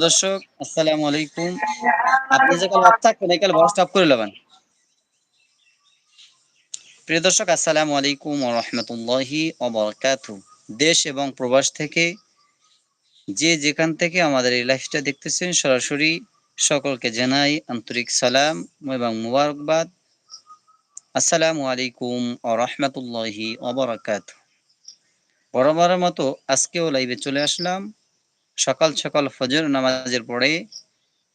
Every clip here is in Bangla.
দর্শক, আসসালামু আলাইকুম। আপনি যে কাল থাকবেন, এই কাল করে নেবেন। প্রিয় দর্শক, আসসালামু আলাইকুম রাহমাতুল্লাহি দেশ এবং প্রবাস থেকে যে যেখান থেকে আমাদের এই লাইফটা দেখতেছেন, সরাসরি সকলকে জানাই আন্তরিক সালাম এবং মুবারকবাদ। আসসালামু আলাইকুম ওয়া রাহমাতুল্লাহি ওয়া বারাকাতুহু। বরাবরের মতো আজকেও লাইভে চলে আসলাম। সকাল সকাল ফজর নামাজের পরে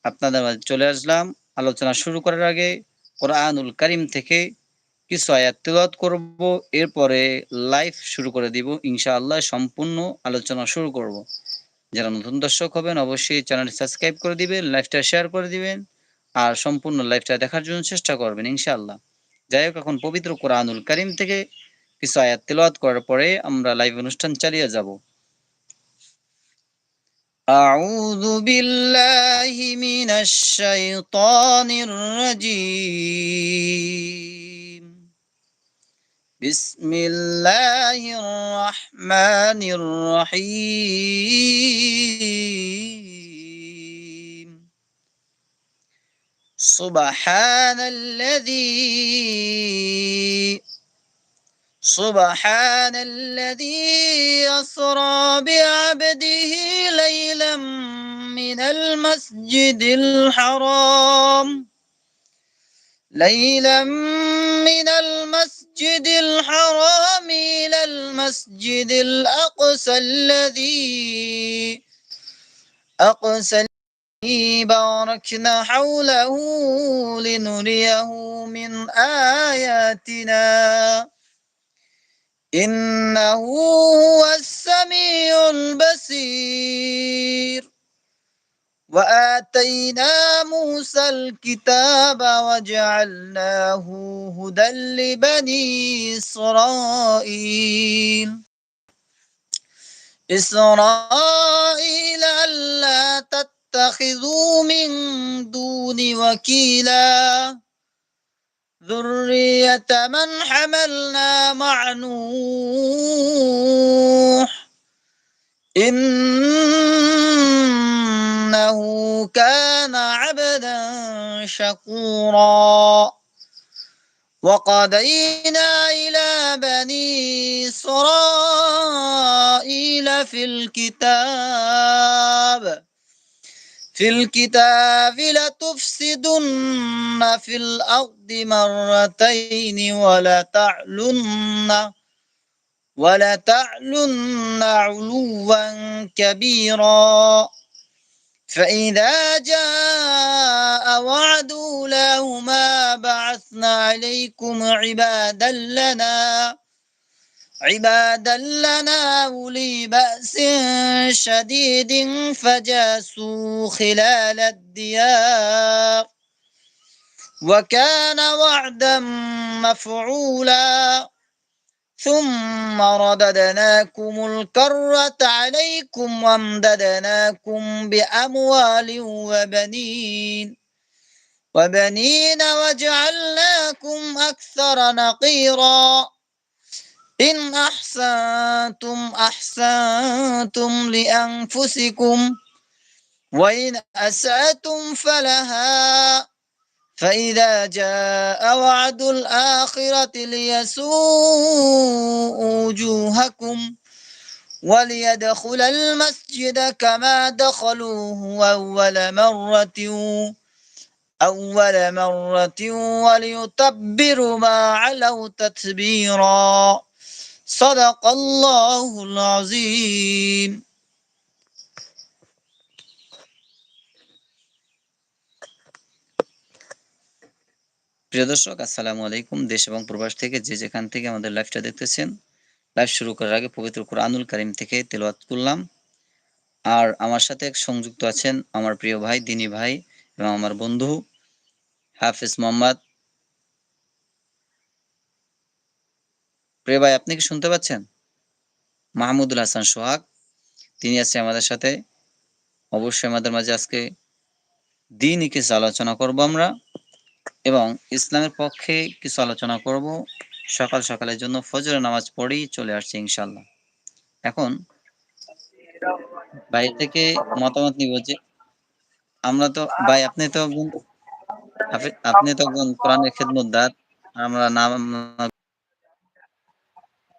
আপনাদের মাঝে চলে আসলাম। আলোচনা শুরু করার আগে কোরআনুল করিম থেকে কিছু আয়াত তেলাওয়াত করব, এরপরে লাইভ শুরু করে দিব, ইনশাআল্লাহ সম্পূর্ণ আলোচনা শুরু করব। যারা নতুন দর্শক হবেন, অবশ্যই চ্যানেল সাবস্ক্রাইব করে দিবেন, লাইভটা শেয়ার করে দিবেন, আর সম্পূর্ণ লাইভটা দেখার জন্য চেষ্টা করবেন, ইনশাআল্লাহ। যাই হোক, এখন পবিত্র কোরআনুল করিম থেকে কিছু আয়াত তেলাওয়াত করার পরে আমরা লাইভ অনুষ্ঠান চালিয়ে যাব। أعوذ بالله من الشيطان الرجيم. بسم الله الرحمن الرحيم. سبحان الذي سبحان الذي أسرى بعبده ليلا من المسجد الحرام. ليلا من المسجد الحرام إلى المسجد الأقصى الذي أقصى الذي باركنا حوله لنريه من آياتنا. إنه هو السميع البصير. وآتينا موسى الكتاب وجعلناه هدى لبني إسرائيل. إسرائيل ألا تتخذوا من دون وكيلاً. ذرية من حملنا مع نوح إنه كان عبدا شكورا وقضينا إلى بني إسرائيل في الكتاب في الكتاب لتفسدن في الأرض مرتين ولا تعلن ولا تعلن علوا كبيرا. فإذا جاء وعد لهما بعثنا عليكم عبادا لنا عبادا لنا أولي بأس شديد فجاسوا خلال الديار. وكان وعدا مفعولا. ثم رددناكم الكرة عليكم وامددناكم بأموال وبنين. وبنين وجعلناكم أكثر نقيراً. إن أحسنتم أحسنتم لأنفسكم وإن أسأتم فلها فإذا جاء وعد الآخرة ليسوء وجوهكم وليدخل المسجد كما دخلوه أول مرة أول مرة وليتبروا ما علوا تتبيرا صدق الله العظيم প্রিয় দর্শক আসসালামু আলাইকুম দেশ এবং প্রবাস থেকে যে যেখান থেকে আমাদের লাইভটা দেখতেছেন লাইভ শুরু করার আগে পবিত্র কোরআনুল কারিম থেকে তেলাওয়াত করলাম আর আমার সাথে সংযুক্ত আছেন আমার প্রিয় ভাই দিনী ভাই এবং আমার বন্ধু হাফিজ মোহাম্মদ প্রিয় ভাই, আপনি কি শুনতে পাচ্ছেন? মাহমুদুল হাসান সোহাগ, তিনি আছে আমাদের সাথে। অবশ্যই আমাদের মাঝে আজকে দিনই কিছু আলোচনা করব আমরা এবং ইসলামের পক্ষে কিছু আলোচনা করব। সকাল সকালের জন্য ফজরের নামাজ পড়েই চলে আসছে ইনশাল্লাহ এখন বাইরে থেকে মতামত নিব যে আমরা তো, ভাই, আপনি তো আপনি- তো কোরআনের খেদমতদার, আমরা নাম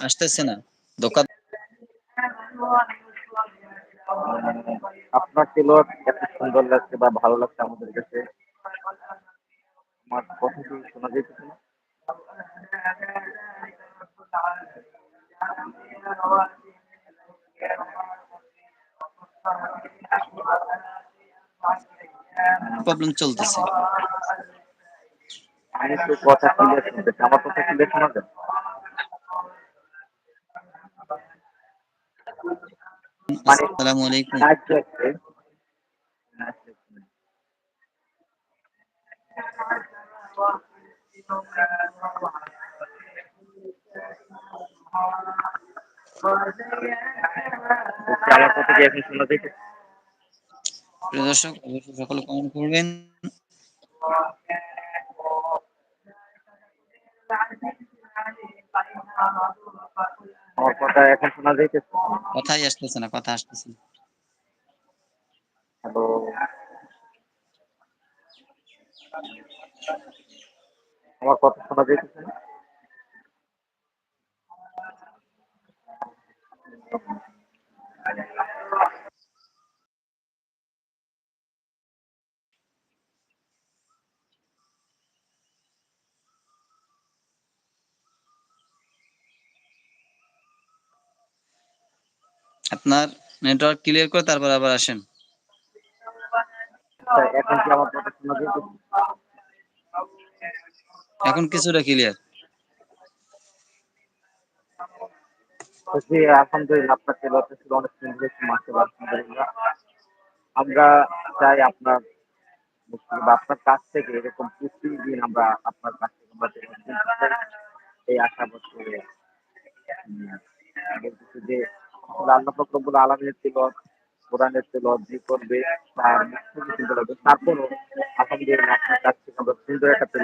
আসতেছে না। দোকান আপনার তেলাওয়াত এত সুন্দর লাগছে বা ভালো লাগছে আমাদের কাছে। আমার কথা কি শোনা যাইতেছে না? প্রবলেম চলতেছে। আমি তো কথা ক্লিয়ার শুনতেছি। আমার কথা ক্লিয়ার শোনা যায় মানে আসসালামু আলাইকুম আচ্ছা আচ্ছা আচ্ছা বলছি, আমার কথা কি এখন শোনা যাইতেছে প্রিয় দর্শক অবশ্যই সকলে কমেন্ট করবেন। আমার কথা এখন শোনা যাইতেছে? কথাই আসতেছে না কথা আসতেছে না। হ্যালো। আমার কথা শোনা যাইতেছে না? আপনার নেটওয়ার্ক ক্লিয়ার করে তারপর আবার আসেন। এখন কি আমার কথা শোনা যাইতেছে এখন কিছুটা ক্লিয়ার আলহামদুলিল্লাহ আপনার তেলাওয়াতের ছিল অনেক সুন্দর হয়েছে মাশাআল্লাহ আলহামদুলিল্লাহ। আমরা চাই আপনার বা আপনার কাছ থেকে এরকম প্রতিদিন আমরা আপনার কাছ থেকে আমরা। এই আশা রব্বুল আলামিনের কোরআনের ছিল যে করবে তারপরও একটা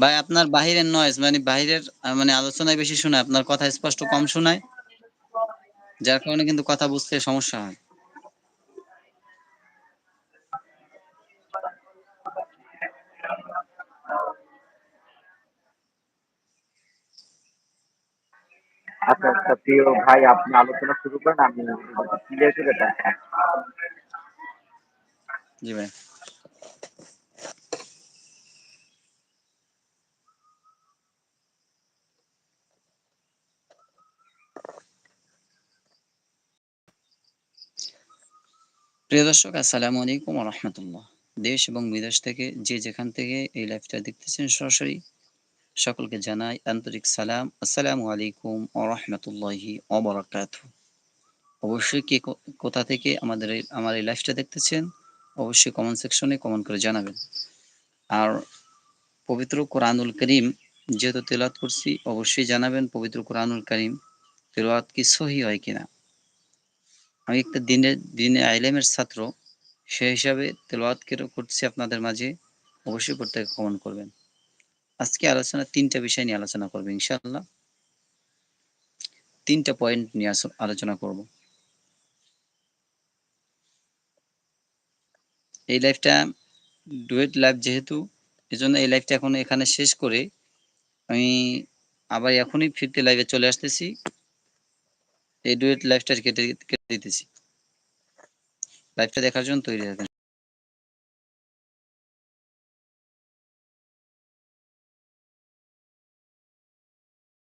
ভাই, আপনার বাহিরের নয়েজ মানে বাহিরের মানে আলোচনায় বেশি শোনায়, আপনার কথা স্পষ্ট কম শোনায়, যার কারণে কিন্তু কথা বুঝতে সমস্যা হয়। আচ্ছা আচ্ছা প্রিয় ভাই, আপনি আলোচনা শুরু করেন, আমি ক্লিয়ার করে জি ভাই। প্রিয় দর্শক, আসসালামু আলাইকুম রহমতুল্লাহ। দেশ এবং বিদেশ থেকে যে যেখান থেকে এই লাইভটা দেখতেছেন সরাসরি সকলকে জানাই আন্তরিক সালাম। আসসালামু আলাইকুম ও রহমতুল্লাহি অবরাকাত অবশ্যই কে কোথা থেকে আমাদের আমার এই লাইফটা দেখতেছেন, অবশ্যই কমেন্ট সেকশনে কমেন্ট করে জানাবেন। আর পবিত্র কোরআনুল করিম যেহেতু তেলাওয়াত করছি, অবশ্যই জানাবেন পবিত্র কোরআনুল করিম তেলাওয়াত কি সহি হয় কিনা। আমি একটা দিনের দিনে আইলেমের ছাত্র, সে হিসাবে তেলাওয়াত কেরো, করছি আপনাদের মাঝে, অবশ্যই প্রত্যেকে কমেন্ট করবেন। আজকে আলোচনা, তিনটা বিষয় নিয়ে আলোচনা করব ইনশাআল্লাহ। তিনটা পয়েন্ট নিয়ে আলোচনা করব। এই লাইফটা ডুয়েট লাইফ যেহেতু, এজন্য এই লাইফটা এখন এখানে শেষ করে আমি আবার এখনই ফিরতে লাইভে চলে আসতেছি। এই ডুয়েট লাইফটা কেটে কেটে দিতেছি। লাইফটা দেখার জন্য তৈরি থাকেন